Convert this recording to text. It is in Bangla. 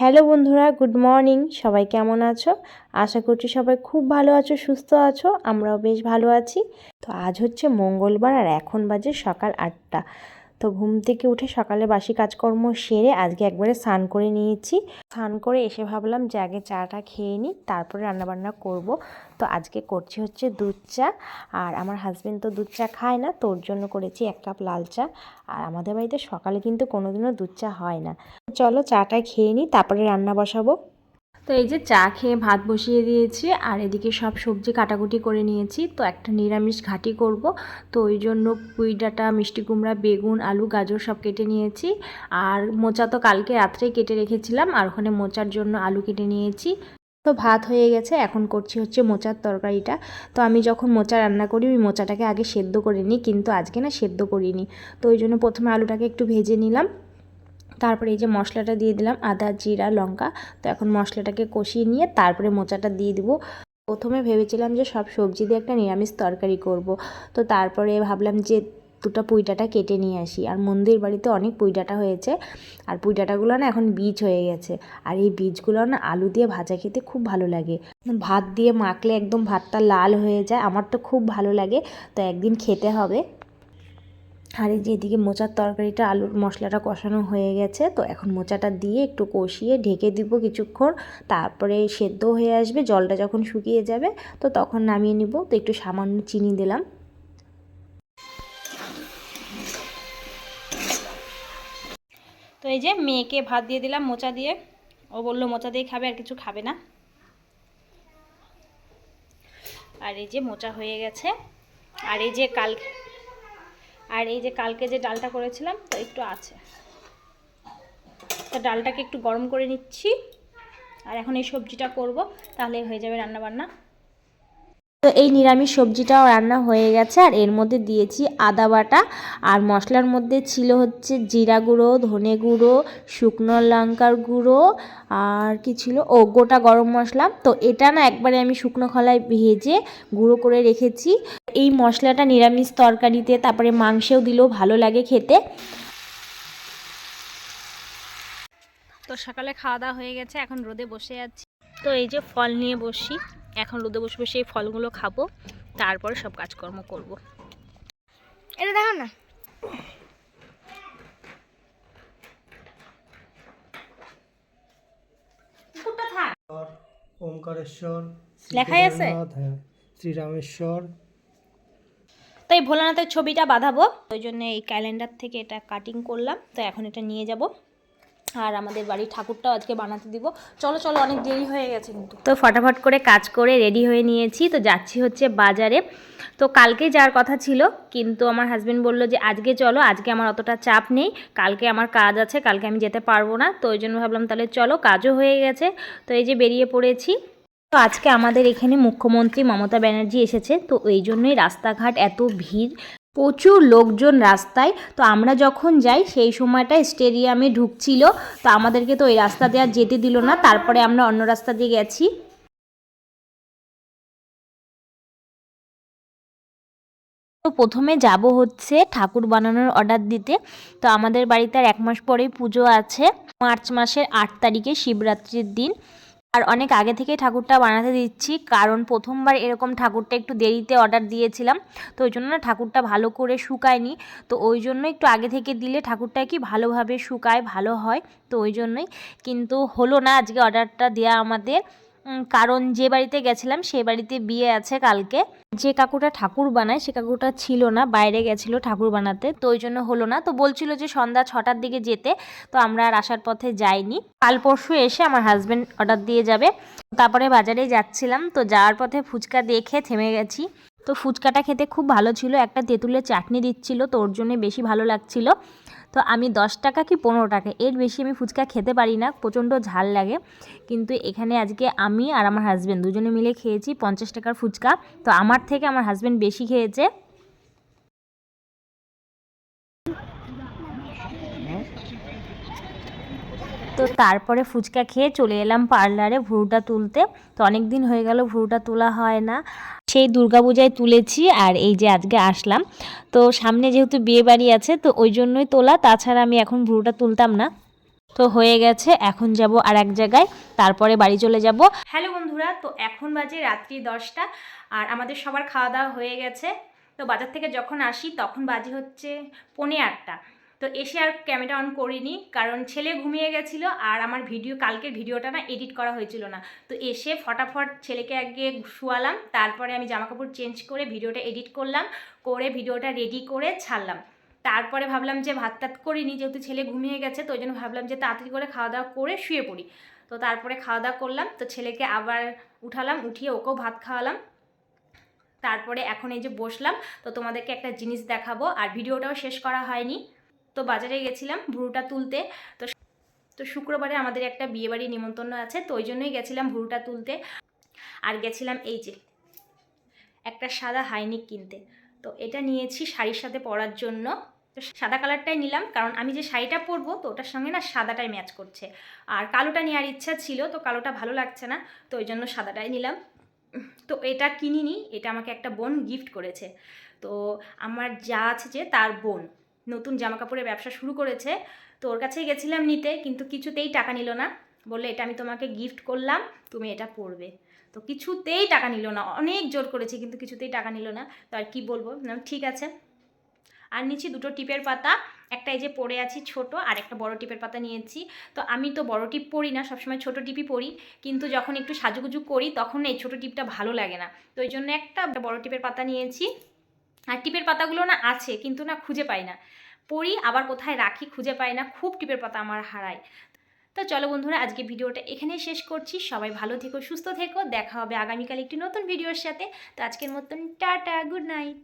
হ্যালো বন্ধুরা, গুড মর্নিং। সবাই কেমন আছো? আশা করছি সবাই খুব ভালো আছো, সুস্থ আছো, আমরাও বেশ ভালো আছি। তো আজ হচ্ছে মঙ্গলবার আর এখন বাজে সকাল আটটা। তো ঘুম থেকে উঠে সকালে বাসি কাজকর্ম সেরে আজকে একবারে স্নান করে নিয়েছি। স্নান করে এসে ভাবলাম যে আগে চাটা খেয়ে নিই, তারপরে রান্নাবান্না করব। তো আজকে করছি হচ্ছে দুধ চা। আর আমার হাজবেন্ড তো দুধ চা খায় না তোর জন্য করেছি এক কাপ লাল চা। আর আমাদের বাড়িতে সকালে কিন্তু কোনোদিনও দুধ চা হয় না। চলো চাটা খেয়ে নিই, তারপরে রান্না বসাবো। তো এই যে চা খেয়ে ভাত বসিয়ে দিয়েছি, আর এদিকে সব সবজি কাটাকুটি করে নিয়েছি, তো একটা নিরামিষ ঘাটি করব। তো ওই জন্য পুঁই ডাঁটা, মিষ্টি কুমড়া, বেগুন, আলু, গাজর সব কেটে নিয়েছি। আর মোচা তো কালকে রাত্রেই কেটে রেখেছিলাম, আর ওখানে মোচার জন্য আলু কেটে নিয়েছি। তো ভাত হয়ে গেছে, এখন করছি হচ্ছে মোচার তরকারিটা। তো আমি যখন মোচা রান্না করি, ওই মোচাটাকে আগে সেদ্ধ করে নিই, কিন্তু আজকে না সেদ্ধ করিনি। তো ওই জন্য প্রথমে আলুটাকে একটু ভেজে নিলাম। তারপরে এই যে মশলাটা দিয়ে দিলাম আদা, জিরা, লঙ্কা। তো এখন মশলাটাকে কষিয়ে নিয়ে তারপরে মোচাটা দিয়ে দিব। প্রথমে ভেবেছিলাম যে সব সবজি দিয়ে একটা নিরামিষ তরকারি করব। তো তারপরে ভাবলাম যে দুটো পুঁইডাটা কেটে নিয়ে আসি। আর মন্দির বাড়িতে অনেক পুঁইডাটা হয়েছে। আর পুঁইডাটাগুলো না এখন বীজ হয়ে গেছে। আর এই বীজগুলো না আলু দিয়ে ভাজা খেতে খুব ভালো লাগে। ভাত দিয়ে মাখলে একদম ভাতটা লাল হয়ে যায়। আমার তো খুব ভালো লাগে। তো একদিন খেতে হবে। আর এই যে এদিকে মোচার তরকারিটা, আলুর মশলাটা কষানো হয়ে গেছে, তো এখন মোচাটা দিয়ে একটু কষিয়ে ঢেকে দিব কিছুক্ষণ। তারপরে সেদ্ধ হয়ে আসবে, জলটা যখন শুকিয়ে যাবে, তো তখন নামিয়ে নিব। তো একটু সামান্য চিনি দিলাম। তো এই যে মেয়েকে ভাত দিয়ে দিলাম মোচা দিয়ে। ও বলল, মোচা দিয়ে খাবে, আর কিছু খাবে না। আর এই যে মোচা হয়ে গেছে। আর এই যে কাল আর এই যে কালকে যে ডালটা করেছিলাম, তো একটু আছে। তো ডালটাকে একটু গরম করে নিচ্ছি। আর এখন এই সবজিটা করব, তাহলে হয়ে যাবে রান্না বান্না তো এই নিরামিষ সবজিটাও রান্না হয়ে গেছে, আর এর মধ্যে দিয়েছি আদা বাটা। আর মশলার মধ্যে ছিল হচ্ছে জিরা গুঁড়ো, ধনে গুঁড়ো, শুকনো লঙ্কার গুঁড়ো, আর কি ছিল? ও, গোটা গরম মশলা। তো এটা না একবারে আমি শুকনো খলায় ভেজে গুঁড়ো করে রেখেছি। এই মশলাটা নিরামিষ তরকারিতে তারপরে মাংসেও দিলেও ভালো লাগে খেতে। তো সকালে খাওয়া দাওয়া হয়ে গেছে এখন রোদে বসে আছি। তো এই যে ফল নিয়ে বসি এখন রোদে বসে বসে এই ফলগুলো খাব তারপরে সব কাজকর্ম করব। এটা দেখো না। ওমকারেশ্বর লেখাই আছে? হ্যাঁ শ্রীরামেশ্বর তো এই ভোলানাথের ছবিটা বাঁধাবো। ওই জন্য এই ক্যালেন্ডার থেকে এটা কাটিং করলাম। তো এখন এটা নিয়ে যাব। আর আমাদের বাড়ির ঠাকুরটাও আজকে বানাতে দিব। চলো চলো, অনেক দেরি হয়ে গেছে কিন্তু। তো ফটাফট করে কাজ করে রেডি হয়ে নিয়েছি। তো যাচ্ছি হচ্ছে বাজারে। তো কালকে যাওয়ার কথা ছিল, কিন্তু আমার হাজব্যান্ড বলল যে, আজকে চলো, আজকে আমার অতটা চাপ নেই। কালকে আমার কাজ আছে, কালকে আমি যেতে পারব না। তো ওই জন্য ভাবলাম, তাহলে চলো, কাজও হয়ে গেছে। তো এই যে বেরিয়ে পড়েছি। তো আজকে আমাদের এখানে মুখ্যমন্ত্রী মমতা ব্যানার্জি এসেছে, তো এই জন্যই রাস্তাঘাট এত ভিড়, প্রচুর লোকজন রাস্তায়। তো আমরা যখন যাই, সেই সময়টা স্টেডিয়ামে ঢুকছিল, তো আমাদেরকে তো ওই রাস্তা আর যেতে দিল না, তারপরে আমরা অন্য রাস্তা দিয়ে গেছি। তো প্রথমে যাব হচ্ছে ঠাকুর বানানোর অর্ডার দিতে, তো আমাদের বাড়িতে আর এক মাস পরেই পুজো আছে। মার্চ মাসের আট তারিখে শিবরাত্রির দিন। আর অনেক আগে থেকেই ঠাকুরটা বানাতে দিচ্ছি। কারণ প্রথমবার এরকম ঠাকুরটা একটু দেরিতে অর্ডার দিয়েছিলাম। তো ওই জন্য না ঠাকুরটা ভালো করে শুকায়নি। তো ওই জন্য একটু আগে থেকে দিলে ঠাকুরটা কি ভালোভাবে শুকায়, ভালো হয়। তো ওই জন্যই। কিন্তু হলো না আজকে অর্ডারটা দেওয়া আমাদের। কারণ যে বাড়িতে গেছিলাম সে বাড়িতে বিয়ে আছে কালকে। যে কাকুটা ঠাকুর বানায়, সে কাকুটা ছিল না, বাইরে গেছিল ঠাকুর বানাতে, তো ওই জন্য হলো না। তো বলছিল যে সন্ধ্যা ছটার দিকে যেতে, তো আমরা আর আসার পথে যাইনি। কাল পরশু এসে আমার হাজব্যান্ড অর্ডার দিয়ে যাবে। তারপরে বাজারে যাচ্ছিলাম, তো যাওয়ার পথে ফুচকা দেখে থেমে গেছি। তো ফুচকাটা খেতে খুব ভালো ছিল, একটা তেঁতুলের চাটনি দিচ্ছিল, তো ওর জন্য বেশি ভালো লাগছিল। তো আমি দশ টাকা কি পনেরো টাকা? এর বেশি আমি ফুচকা খেতে পারি না, প্রচণ্ড ঝাল লাগে। কিন্তু এখানে আজকে আমি আর আমার হাজব্যান্ড দুজনে মিলে খেয়েছি পঞ্চাশ টাকার ফুচকা। তো আমার থেকে আমার হাজব্যান্ড বেশি খেয়েছে। তো তারপরে ফুচকা খেয়ে চলে এলাম পার্লারে ভুরুটা তুলতে। তো অনেক দিন হয়ে গেল ভুরুটা তোলা হয় না। সেই দুর্গাপূজায় তুলেছি আর এই যে আজকে আসলাম। তো সামনে যেহেতু বিয়ে বাড়ি আছে, তো ওই জন্যই তোলা। তাছাড়া আমি এখন ভুরুটা তুলতাম না। তো হয়ে গেছে, এখন যাব আর এক জায়গায়। তারপরে বাড়ি চলে যাব। হ্যালো বন্ধুরা, তো এখন বাজে রাত্রি দশটা আর আমাদের সবার খাওয়া দাওয়া হয়ে গেছে। তো বাজার থেকে যখন আসি, তখন বাজে হচ্ছে পৌনে আটটা। তো এসে আর ক্যামেরা অন করিনি, কারণ ছেলে ঘুমিয়ে গেছিল আর আমার ভিডিও কালকের ভিডিওটা না এডিট করা হয়েছিল না। তো এসে ফটাফট ছেলেকে আগে শুয়ালাম, তারপরে আমি জামাকাপড় চেঞ্জ করে ভিডিওটা এডিট করলাম, করে ভিডিওটা রেডি করে ছাড়লাম। তারপরে ভাবলাম যে ভাত টাত করিনি, যেহেতু ছেলে ঘুমিয়ে গেছে, তো ওই জন্য ভাবলাম যে তাড়াতাড়ি করে খাওয়া দাওয়া করে শুয়ে পড়ি। তো তারপরে খাওয়া দাওয়া করলাম, তো ছেলেকে আবার উঠালাম, উঠিয়ে ওকেও ভাত খাওয়ালাম। তারপরে এখন এই যে বসলাম, তো তোমাদেরকে একটা জিনিস দেখাবো, আর ভিডিওটাও শেষ করা হয়নি। তো বাজারে গেছিলাম ভুরুটা তুলতে। তো তো শুক্রবারে আমাদের একটা বিয়েবাড়ি নিমন্ত্রণ আছে, তো ওই জন্যই গেছিলাম ভুরুটা তুলতে। আর গেছিলাম এই যে, একটা সাদা হাইনিক কিনতে। তো এটা নিয়েছি শাড়ির সাথে পরার জন্য। তো সাদা কালারটাই নিলাম, কারণ আমি যে শাড়িটা পরবো তো ওটার সঙ্গে না সাদাটাই ম্যাচ করছে। আর কালোটা নেওয়ার ইচ্ছা ছিল, তো কালোটা ভালো লাগছে না, তো ওই জন্য সাদাটাই নিলাম। তো এটা কিনিনি, এটা আমাকে একটা বোন গিফট করেছে। তো আমার যা আছে যে তার বোন। নতুন জামা কাপড়ের ব্যবসা শুরু করেছে। তো ওর কাছেই গেছিলাম নিতে, কিন্তু কিছুতেই টাকা নিল না। বললে, এটা আমি তোমাকে গিফট করলাম, তুমি এটা পরবে। তো কিছুতেই টাকা নিল না। অনেক জোর করেছি, কিন্তু কিছুতেই টাকা নিল না। তো আর কি বলব? ঠিক আছে। আর নিচ্ছি দুটো টিপের পাতা। একটা এই যে পরে আছি ছোট, আর একটা বড় টিপের পাতা নিয়েছি। তো আমি তো বড় টিপ পরি না, সবসময় ছোট টিপই পরি। কিন্তু যখন একটু সাজুগুজু করি, তখন এই ছোটো টিপটা ভালো লাগে না। তো ওই জন্য একটা বড় টিপের পাতা নিয়েছি। আর টিপের পাতাগুলো না আছে, কিন্তু না খুঁজে পাই না। পড়ি, আবার কোথায় রাখি খুঁজে পাই না, খুব টিপের পাতা আমার হারায়। তো চলো বন্ধুরা, আজকে ভিডিওটা এখানেই শেষ করছি। সবাই ভালো থেকো, সুস্থ থেকো। দেখা হবে আগামীকাল একটি নতুন ভিডিওর সাথে। তো আজকের মতন টাটা, গুড নাইট।